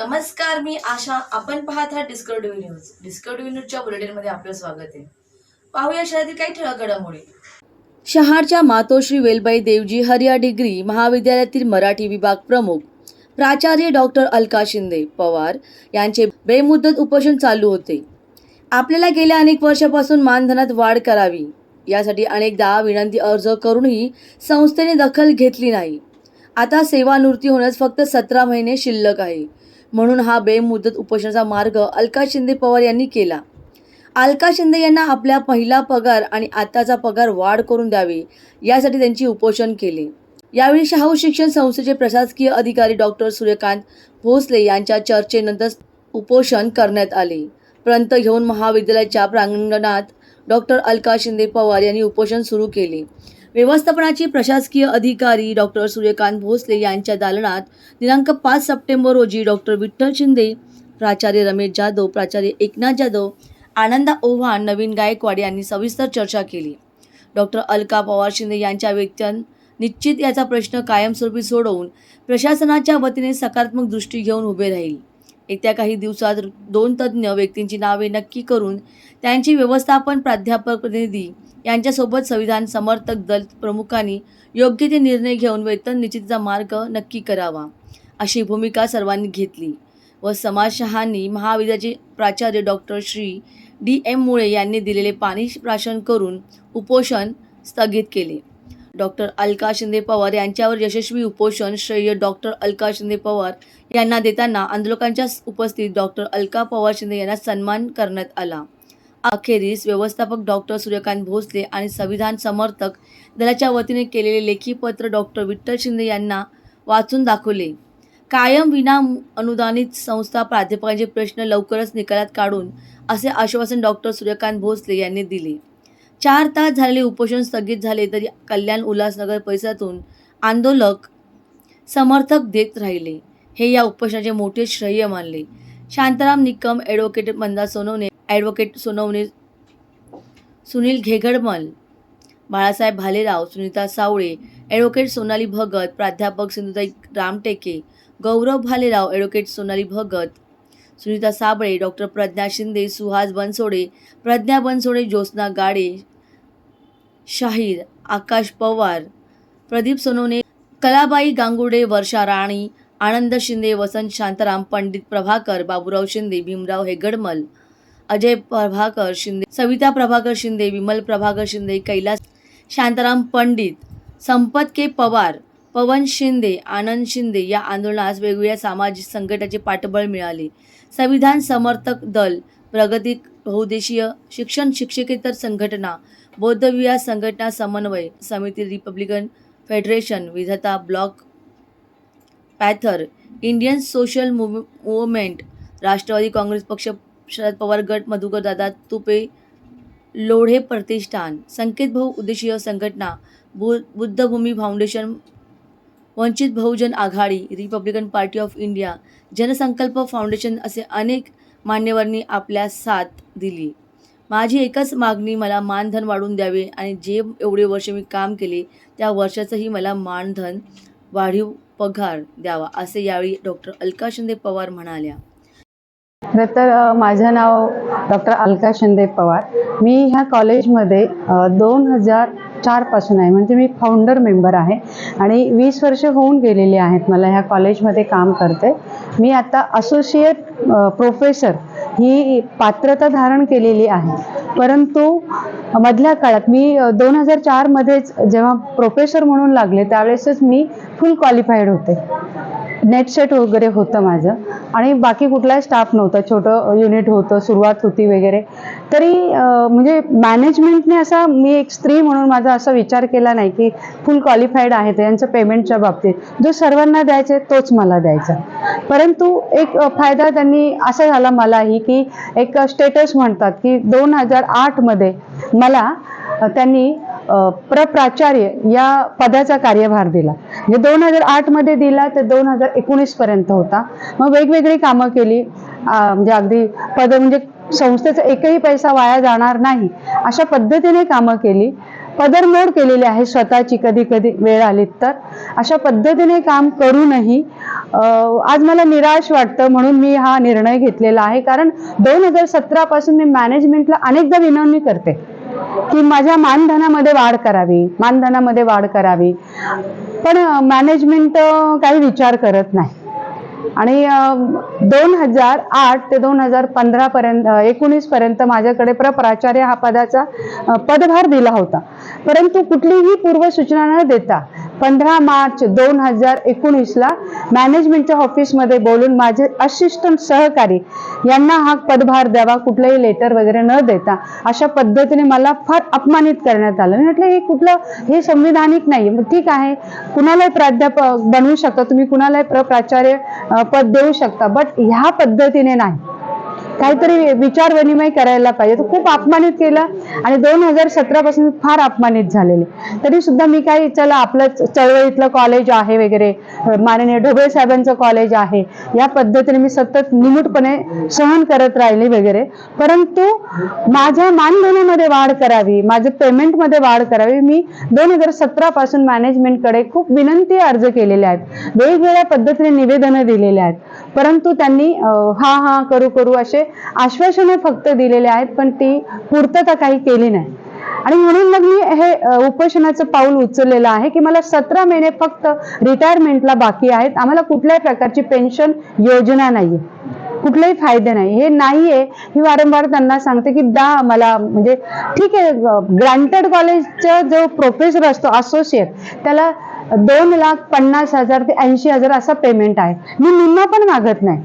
नमस्कार मी आशा. आपण पाहत आहात डिस्कवरी न्यूज डिस्कवरी न्यूजच्या बुलेटिनमध्ये आपलं स्वागत आहे. पाहूया शहरातील काही ठळक घडामोडी. शहारच्या मातोश्री वेलबाई देवजी हरिया डिग्री महाविद्यालयातील मराठी विभाग प्रमुख. प्राचार्य डॉक्टर अलका शिंदे पवार यांचे बेमुदत उपोषण चालू होते. आपल्याला गेल्या अनेक वर्षापासून मानधनात वाढ करावी. यासाठी अनेकदा विनंती अर्ज करूनही संस्थेने दखल घेतली नाही. आता सेवानिवृत्ती होण्यास फक्त सतरा महिने शिल्लक आहे. म्हणून हा बेमुदत उपोषणाचा मार्ग अलका शिंदे पवार यांनी केला. अलका शिंदे यांना आपल्या पहिला पगार आणि आताचा पगार वाढ करून द्यावी यासाठी त्यांची उपोषण केले. यावेळी शाहू शिक्षण संस्थेचे प्रशासकीय अधिकारी डॉक्टर सूर्यकांत भोसले यांच्या चर्चेनंतर उपोषण करण्यात आले. प्रंत घेऊन महाविद्यालयाच्या प्रांगणात डॉक्टर अलका शिंदे पवार यांनी उपोषण सुरू केले. व्यवस्थापनाची प्रशासकीय अधिकारी डॉक्टर सूर्यकांत भोसले यांच्या दालनात दिनांक पाच सप्टेंबर रोजी डॉक्टर विठ्ठल शिंदे प्राचार्य रमेश जाधव प्राचार्य एकनाथ जाधव आनंदा ओव्हाण नवीन गायकवाड यांनी सविस्तर चर्चा केली. डॉक्टर अलका पवार शिंदे यांच्या वेतन निश्चित याचा प्रश्न कायमस्वरूपी सोडवून प्रशासनाच्या वतीने सकारात्मक दृष्टी घेऊन उभे राहील. येत्या काही दिवसात दोन तज्ज्ञ व्यक्तींची नावे नक्की करून त्यांची व्यवस्थापन प्राध्यापक प्रतिनिधी यांच्यासोबत संविधान समर्थक दल प्रमुखांनी योग्य ते निर्णय घेऊन वेतन निश्चितीचा मार्ग नक्की करावा अशी भूमिका सर्वांनी घेतली व समाजशहांनी महाविद्यालयाचे प्राचार्य डॉक्टर श्री. डी. एम. मुळे यांनी दिलेले पाणी प्राशन करून उपोषण स्थगित केले. डॉक्टर अलका शिंदे पवार यांच्यावर यशस्वी उपोषण श्रेय डॉक्टर अलका शिंदे पवार यांना देताना आंदोलकांच्या उपस्थित डॉक्टर अलका पवार शिंदे यांना सन्मान करण्यात आला. अखेरीस व्यवस्थापक डॉक्टर सूर्यकांत भोसले आणि संविधान समर्थक दलाच्या वतीने केलेले लेखी पत्र डॉक्टर विठ्ठल शिंदे यांना वाचून दाखवले. कायम विना अनुदानित संस्था प्राध्यापकांचे प्रश्न लवकरच निकालात काढून असे आश्वासन डॉक्टर सूर्यकांत भोसले यांनी दिले. चार तास झालेले उपोषण स्थगित झाले तरी कल्याण उल्हासनगर परिसरातून आंदोलक समर्थक देत राहिले. हे या उपोषणाचे मोठे श्रेय मानले. Shantaram Nikam advocate Manda Sonawane advocate Sonawane Sunil Ghegadmal Balasaheb Bhalerao Sunita Savale advocate Sonali Bhagat प्राध्यापक सिंधुताई रामटेके गौरव भालेराव ॲडव्होकेट सोनाली भगत सुनीता साबळे डॉक्टर प्रज्ञा शिंदे सुहास बनसोडे प्रज्ञा बनसोडे ज्योत्स्ना गाडे शाहीर आकाश पवार प्रदीप सोनवणे कलाबाई गांगुडे वर्षा राणी आनंद शिंदे वसंत शांताराम पंडित प्रभाकर बाबूराव शिंदे भीमराव हेगडमल अजय प्रभाकर शिंदे सविता प्रभाकर शिंदे विमल प्रभाकर शिंदे कैलास शांताराम पंडित संपत के पवार पवन शिंदे आनंद शिंदे या आंदोलनास वेगवेगळ्या सामाजिक संकटाचे पाठबळ मिळाले. संविधान समर्थक दल प्रगती बहुदेशीय शिक्षण शिक्षकेतर संघटना बौद्धविहार संघटना समन्वय समिती रिपब्लिकन फेडरेशन विधाता block panther Indian social move movement Rashtrawadi Congress पक्ष शरद पवार गट मधुकर दादा तुपे लोढे प्रतिष्ठान संकेत भाऊ उद्देशीय संघटना बु Buddhabhumi foundation Vanchit Bahujan Aghadi Republican party of India Jansankalp foundation असे अनेक मान्यवरांनी आपल्या साथ दिली. माझी एकच मागणी मला मानधन वाढवून द्यावे आणि जे एवढे वर्ष मी काम केले त्या वर्षाचंही मला मानधन वाढीव पगार द्यावा असे यावेळी डॉक्टर अलका शिंदे पवार म्हणाल्या. खरं तर माझं नाव डॉक्टर अलका शिंदे पवार. मी ह्या कॉलेजमध्ये दोन हजार चारपासून आहे. म्हणजे मी फाउंडर मेंबर आहे. आणि वीस वर्ष होऊन गेलेली आहेत मला ह्या कॉलेजमध्ये काम करते. मी आता असोसिएट प्रोफेसर ही पात्रता धारण केलेली आहे. परंतु मधल्या काळात मी दोन हजार चारमध्येच जेव्हा प्रोफेसर म्हणून लागले त्यावेळेसच मी फुल क्वालिफाईड होते. नेटसेट वगैरे होतं माझं. आणि बाकी कुठलाही स्टाफ नव्हता. छोटं युनिट होतं सुरुवात होती वगैरे. तरी म्हणजे मॅनेजमेंटने असा मी एक स्त्री म्हणून माझा असा विचार केला नाही की फुल क्वालिफाईड आहे ते. यांचं पेमेंटच्या बाबतीत. जो सर्वांना द्यायचे तोच मला द्यायचा परंतु एक फायदा त्यांनी असा झाला मलाही की एक स्टेटस म्हणतात की दोन हजार आठमध्ये मला त्यांनी प्रप्राचार्य या पदाचा कार्यभार दिला. म्हणजे दोन हजार आठमध्ये दिला तर दोन हजार एकोणीस पर्यंत होता. मग वेगवेगळी कामं केली. म्हणजे अगदी पद म्हणजे संस्थेचा एकही पैसा वाया जाणार नाही अशा पद्धतीने कामं केली. पदरमोड केलेली आहे स्वतःची कधी कधी वेळ आली तर. अशा पद्धतीने काम करूनही आज मला निराश वाटतं म्हणून मी हा निर्णय घेतलेला आहे. कारण दोन हजार सतरापासून मी मॅनेजमेंटला अनेकदा विनवणी करते. की माझ्या मानधनामध्ये वाढ करावी मानधनामध्ये वाढ करावी. पण मॅनेजमेंट काही विचार करत नाही. आणि दोन हजार आठ ते दोन हजार पंधरा पर्यंत एकोणीस पर्यंत माझ्याकडे प्रप्राचार्य हा पदाचा पदभार दिला होता. परंतु कुठलीही पूर्वसूचना न देता पंधरा मार्च दोन हजार एकोणीसला मॅनेजमेंटच्या ऑफिसमध्ये बोलून माझे असिस्टंट सहकारी यांना हा पदभार द्यावा कुठलंही लेटर वगैरे न देता अशा पद्धतीने मला फार अपमानित करण्यात आलं. मी म्हटलं हे कुठलं हे संविधानिक नाही मग ठीक आहे. कुणालाही प्राध्यापक बनवू शकता तुम्ही कुणालाही प्र प्राचार्य पद देऊ शकता बट ह्या पद्धतीने नाही. काहीतरी विचार विनिमय करायला पाहिजे. तो खूप अपमानित केला आणि दोन हजार सतरा पासून फार अपमानित झालेले. तरी सुद्धा मी काही चला आपलं चळवळीतलं कॉलेज आहे वगैरे माननीय ढोबळे साहेबांचं कॉलेज आहे या पद्धतीने मी सतत निमूटपणे सहन करत राहिले वगैरे. परंतु माझ्या मानधनामध्ये वाढ करावी माझ्या पेमेंटमध्ये वाढ करावी मी दोन हजार सतरा पासून मॅनेजमेंटकडे खूप विनंती अर्ज केलेले आहेत. वेगवेगळ्या पद्धतीने निवेदनं दिलेले आहेत. परंतु त्यांनी हा हा करू करू असे आश्वासने फक्त दिलेले आहेत पण ती पूर्तता काही केली नाही. आणि म्हणून मग मी हे उपोषणाचं पाऊल उचललेलं आहे की मला सतरा महिने फक्त रिटायरमेंटला बाकी आहेत. आम्हाला कुठल्याही प्रकारची पेन्शन योजना नाहीये. कुठलेही फायदे नाही. हे नाहीये. मी वारंवार त्यांना सांगते की दा मला म्हणजे ठीक आहे ग्रांटेड कॉलेजचा जो प्रोफेसर असतो असोसिएट त्याला दोन लाख पन्नास हजार ते ऐंशी हजार असा पेमेंट आहे. मी निम्मा पण मागत नाही.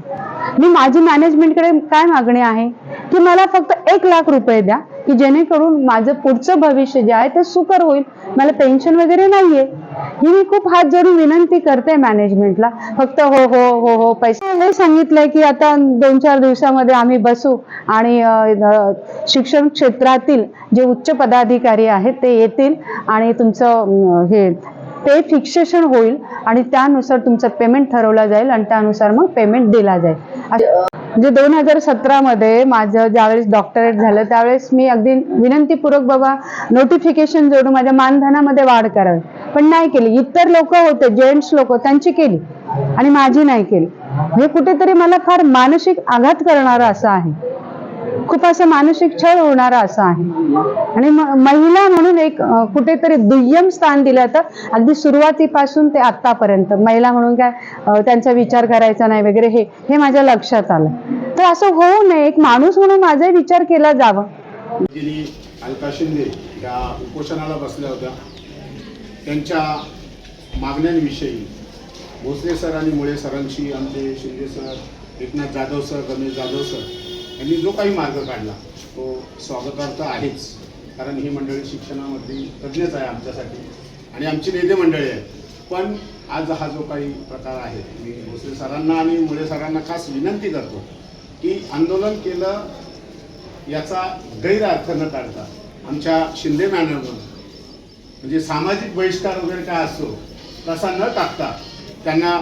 मी माझी मॅनेजमेंटकडे काय मागणी आहे? की मला फक्त एक लाख रुपये द्या की जेणेकरून माझं पुढचं भविष्य जे आहे ते सुकर होईल. मला पेन्शन वगैरे नाहीये. ही मी खूप हात जोडून विनंती करते मॅनेजमेंटला फक्त हो हो हो हो पैसे. हे सांगितलंय की आता दोन चार दिवसामध्ये आम्ही बसू आणि शिक्षण क्षेत्रातील जे उच्च पदाधिकारी आहेत ते येतील आणि तुमचं हे ते फिक्सेशन होईल आणि त्यानुसार तुमचं पेमेंट ठरवला जाईल आणि त्यानुसार मग पेमेंट दिला जाईल. म्हणजे दोन हजार सतरामध्ये माझं ज्यावेळेस डॉक्टरेट झालं त्यावेळेस मी अगदी विनंतीपूर्वक बाबा नोटिफिकेशन जोडून माझ्या मानधनामध्ये वाढ करावी. पण नाही केली. इतर लोक होते जेंट्स लोक त्यांची केली. आणि माझी नाही केली. हे कुठेतरी मला फार मानसिक आघात करणारं असं आहे. खूप असं मानसिक छळ होणारा असं आहे. आणि महिला म्हणून एक कुठेतरी दुय्यम स्थान दिलं जातं. अगदी सुरुवातीपासून ते आतापर्यंत महिला म्हणून काय त्यांचा विचार करायचा नाही वगैरे हे हे माझ्या लक्षात आलं. तर असं होऊ नये. एक माणूस म्हणून माझा विचार केला जावा. अलका शिंदे या उपोषणाला बसल्या होत्या. त्यांच्या मागण्यांविषयी भोसले सर आणि मुळे सरांशी आमचे Shinde sir Eknath Jadhav sir Ganesh Jadhav sir यांनी जो काही मार्ग काढला तो स्वागतार्थ आहेच. कारण ही मंडळी शिक्षणामधली तज्ज्ञच आहे आमच्यासाठी. आणि आमची नेते मंडळी आहे पण आज हा जो काही प्रकार आहे मी भोसले सरांना आणि मुळे सरांना खास विनंती करतो की आंदोलन केलं याचा गैरअर्थ न काढता आमच्या शिंदे मॅनरवर म्हणजे सामाजिक बहिष्कार वगैरे काय असतो तसा न टाकता त्यांना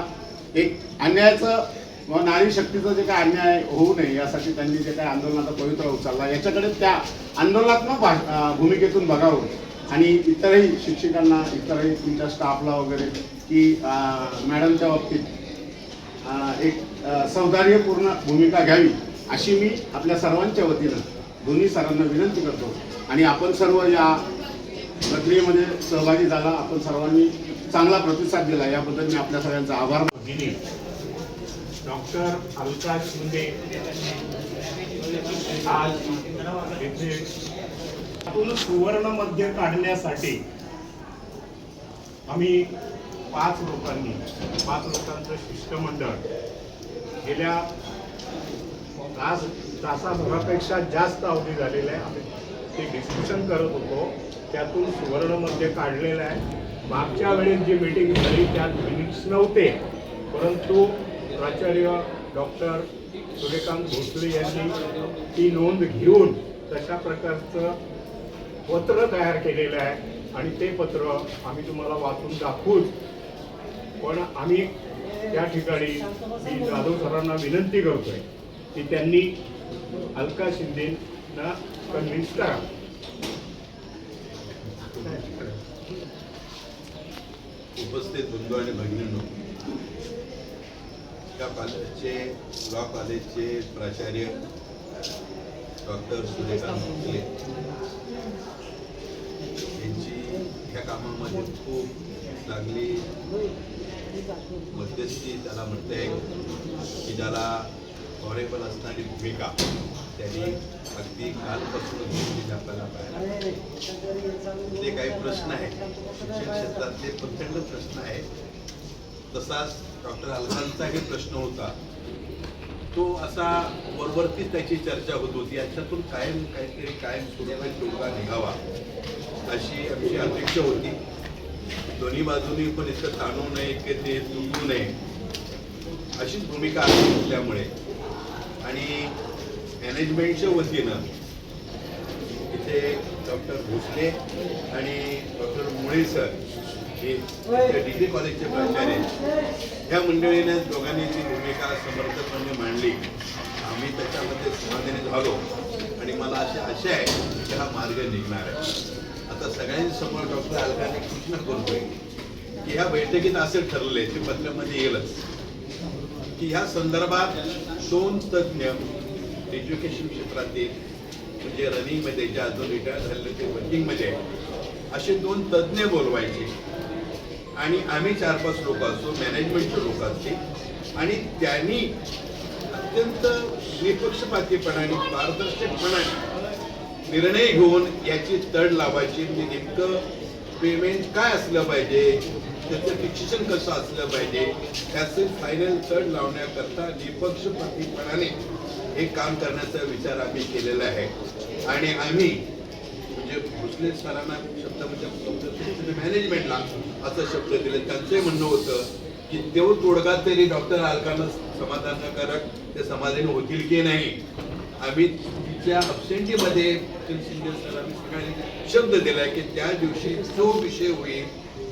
एक अन्यायाचं व नारी शक्तीचं जे काय अन्याय होऊ नये यासाठी त्यांनी जे काय आंदोलनाचा पवित्र उचलला याच्याकडे त्या आंदोलनात्मक भूमिकेतून बघावं. आणि इतरही शिक्षकांना इतरही तुमच्या स्टाफला वगैरे की मॅडमच्या बाबतीत एक सौदार्यपूर्ण भूमिका घ्यावी अशी मी आपल्या सर्वांच्या वतीनं दोन्ही सरांना विनंती करतो. आणि आपण सर्व या प्रक्रियेमध्ये सहभागी झाला आपण सर्वांनी चांगला प्रतिसाद दिला याबद्दल मी आपल्या सगळ्यांचा आभार भगिनी डॉक्टर अलका शिंदे. आज येथे सुवर्ण मध्य काढण्यासाठी आम्ही पाच लोकांनी पाच लोकांचं शिष्टमंडळ गेल्या तास तासाभरापेक्षा जास्त अवधी झालेला आहे. आम्ही ते डिस्कशन करत होतो. त्यातून सुवर्ण मध्य काढलेलं आहे. मागच्या वेळेस जी मीटिंग झाली त्यात मिनिट्स नव्हते. परंतु प्राचार्य डॉक्टर सूर्यकांत भोसले यांनी ती नोंद घेऊन तशा प्रकारचं पत्र तयार केलेलं आहे. आणि ते पत्र आम्ही तुम्हाला वाचून दाखवूच. पण आम्ही त्या ठिकाणी मी जाधव सरांना विनंती करतोय की त्यांनी अलका शिंदेना कन्व्हिन्स करा. उपस्थित बंधू आणि भगिनींनो त्या कॉलेजचे लॉ कॉलेजचे प्राचार्य डॉक्टर सुरेखा भोसले यांची ह्या कामामध्ये खूप चांगली मध्यस्थी त्याला म्हणता येईल की ज्याला फॉरेबल असणारी भूमिका त्यांनी अगदी कालपासून घेतलेली आपल्याला पाहायला. ते काही प्रश्न आहेत शिक्षण क्षेत्रातले प्रचंड प्रश्न आहेत. तसाच डॉक्टर अलकांचाही प्रश्न होता. तो असा वरवरतीच त्याची चर्चा होत होती. याच्यातून कायम काहीतरी कायम स्वरूपात तोडगा निघावा अशी आमची अपेक्षा होती. दोन्ही बाजूनी पण इतकं ताणू नये की ते तुटू नये अशीच भूमिका असल्यामुळे आणि मॅनेजमेंटच्या वतीनं इथे डॉक्टर भोसले आणि डॉक्टर मुळे सर हे डी कॉलेजचे प्राचार्य ह्या मंडळीने दोघांनी ती भूमिका समर्थपणे मांडली आम्ही त्याच्यामध्ये समाधानी झालो. आणि मला अशी आशा आहे की हा मार्ग निघणार आहे. आता सगळ्यांसमोर डॉक्टर अलकाने सूचना करतोय की ह्या बैठकीत असं ठरले ते पत्रामध्ये येईलच. की ह्या संदर्भात दोन तज्ज्ञ एज्युकेशन क्षेत्रातील म्हणजे रनिंगमध्ये जे अजून रिटायर झालेले ते वर्किंगमध्ये असे दोन तज्ज्ञ बोलवायचे. आणि आम्ही चार पाच लोक असतो मॅनेजमेंटचे लोक असतील आणि त्यांनी अत्यंत निपक्षपातीपणाने पारदर्शकपणाने निर्णय घेऊन याची तड लावायची. म्हणजे नेमकं पेमेंट काय असलं पाहिजे त्याचं डिसिजन कसं असलं पाहिजे त्याचे फायनल तड लावण्याकरता निपक्षपातीपणाने हे काम करण्याचा विचार आम्ही केलेला आहे. आणि आम्ही म्हणजे भोसले सरांना शब्द म्हणजे मॅनेजमेंटला असं शब्द दिले. त्यांचंही म्हणणं होतं की देव तोडगा तरी डॉक्टर आलकानं समाधानकारक ते समाधानी होतील की नाही? आम्ही तिच्या अबसेंटीमध्ये शिंदे सरांनी सगळ्यांनी शब्द दिलाय की त्या दिवशी जो विषय होईल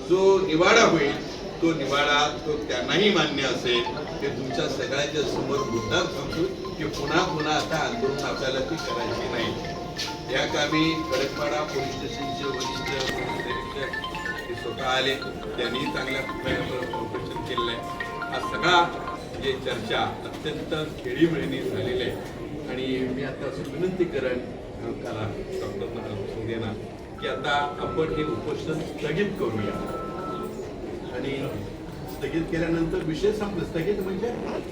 जो निवाडा होईल तो निवाडा तो त्यांनाही मान्य असेल. ते तुमच्या सगळ्यांच्या समोर मुद्दा सांगतो की पुन्हा पुन्हा आता आंदोलन आपल्याला ती करायची नाही. या कामी कडकपाडा पोलीस स्टेशनचे वरिष्ठ निरीक्षक ते स्वतः आले. त्यांनी चांगल्या प्रकारे ऑपरेशन केलेलं आहे. हा सगळा जे चर्चा अत्यंत खेळीमेळीने झालेली आहे. आणि मी आता असं विनंती करेन करा डॉक्टर शिंदेना की आता आपण हे उपोषण स्थगित करूया. आणि स्थगित केल्यानंतर विषय संपला. स्थगित म्हणजे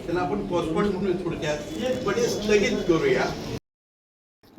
त्याला आपण पोस्टपोन म्हणून थोडक्यात. पण हे स्थगित करूया.